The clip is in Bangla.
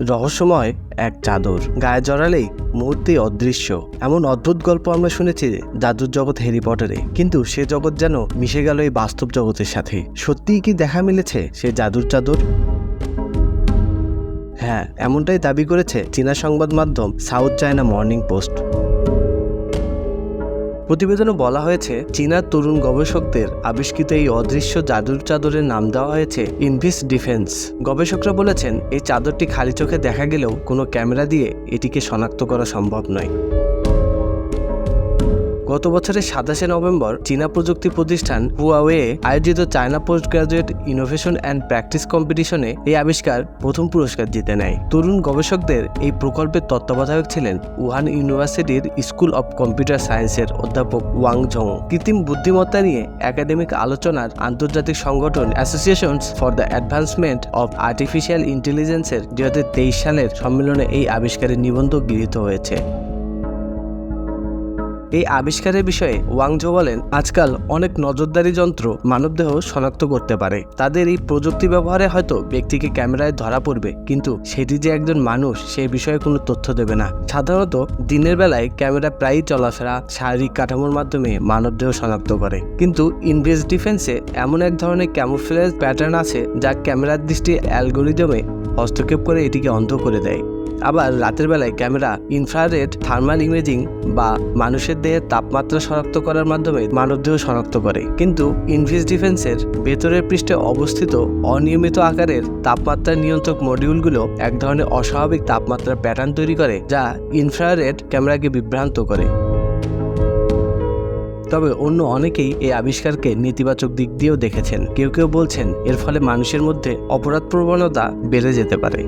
রহস্যময় এক চাদর গায়ে জড়ালেই মূর্তি অদৃশ্য। এমন অদ্ভুত গল্প আমরা শুনেছি জাদুর জগৎ হ্যারি পটারে। কিন্তু সে জগৎ যেন মিশে গেল এই বাস্তব জগতের সাথে। সত্যিই কি দেখা মিলেছে সে জাদুর চাদর? হ্যাঁ এমনটাই দাবি করেছে চীনা সংবাদ মাধ্যম সাউথ চায়না মর্নিং পোস্ট। প্রতিবেদনে বলা হয়েছে, চীনার তরুণ গবেষকদের আবিষ্কৃত এই অদৃশ্য জাদুর চাদরের নাম দেওয়া হয়েছে ইনভিস ডিফেন্স। গবেষকরা বলেছেন, এই চাদরটি খালি চোখে দেখা গেলেও কোনো ক্যামেরা দিয়ে এটিকে শনাক্ত করা সম্ভব নয়। গত বছরের সাতাশে নভেম্বর চীনা প্রযুক্তি প্রতিষ্ঠান হুয়াওয়ে আয়োজিত China post graduate innovation and practice কম্পিটিশনে এই আবিষ্কার প্রথম পুরস্কার জিতে নেয়। তরুণ গবেষকদের এই প্রকল্পের তত্ত্বাবধায়ক ছিলেন উহান ইউনিভার্সিটির স্কুল অব কম্পিউটার সায়েন্সের অধ্যাপক ওয়াং ঝং। কৃত্রিম বুদ্ধিমত্তা নিয়ে একাডেমিক আলোচনার আন্তর্জাতিক সংগঠন associations for the advancement of artificial ইন্টেলিজেন্সের দু হাজার তেইশ সালের সম্মেলনে এই আবিষ্কারের নিবন্ধ গৃহীত হয়েছে। এই আবিষ্কারের বিষয়ে ওয়াংজো বলেন, আজকাল অনেক নজরদারি যন্ত্র মানবদেহ শনাক্ত করতে পারে। তাদের এই প্রযুক্তি ব্যবহারে হয়তো ব্যক্তিকে ক্যামেরায় ধরা পড়বে, কিন্তু সেটি যে একজন মানুষ সেই বিষয়ে কোনো তথ্য দেবে না। সাধারণত দিনের বেলায় ক্যামেরা প্রায়ই চলাফেরা, শারীরিক কাঠামোর মাধ্যমে মানবদেহ শনাক্ত করে। কিন্তু ইনভেস ডিফেন্সে এমন এক ধরনের ক্যামোফ্লেজ প্যাটার্ন আছে যা ক্যামেরার দৃষ্টি অ্যালগোরিদমে হস্তক্ষেপ করে এটিকে অন্ধ করে দেয়। আবার রাতের বেলায় ক্যামেরা, ইনফ্রারেড, থার্মাল ইমেজিং বা মানুষের দেহের তাপমাত্রা শনাক্ত করার মাধ্যমে মানবদেহ শনাক্ত করে। কিন্তু ইনভিস ডিফেন্সের ভেতরের পৃষ্ঠে অবস্থিত অনিয়মিত আকারের তাপমাত্রা নিয়ন্ত্রক মডিউলগুলো এক ধরনের অস্বাভাবিক তাপমাত্রার প্যাটার্ন তৈরি করে যা ইনফ্রারেড ক্যামেরাকে বিভ্রান্ত করে। তবে অন্য অনেকেই এই আবিষ্কারকে নেতিবাচক দিক দিয়েও দেখেছেন। কেউ কেউ বলছেন এর ফলে মানুষের মধ্যে অপরাধ প্রবণতা বেড়ে যেতে পারে।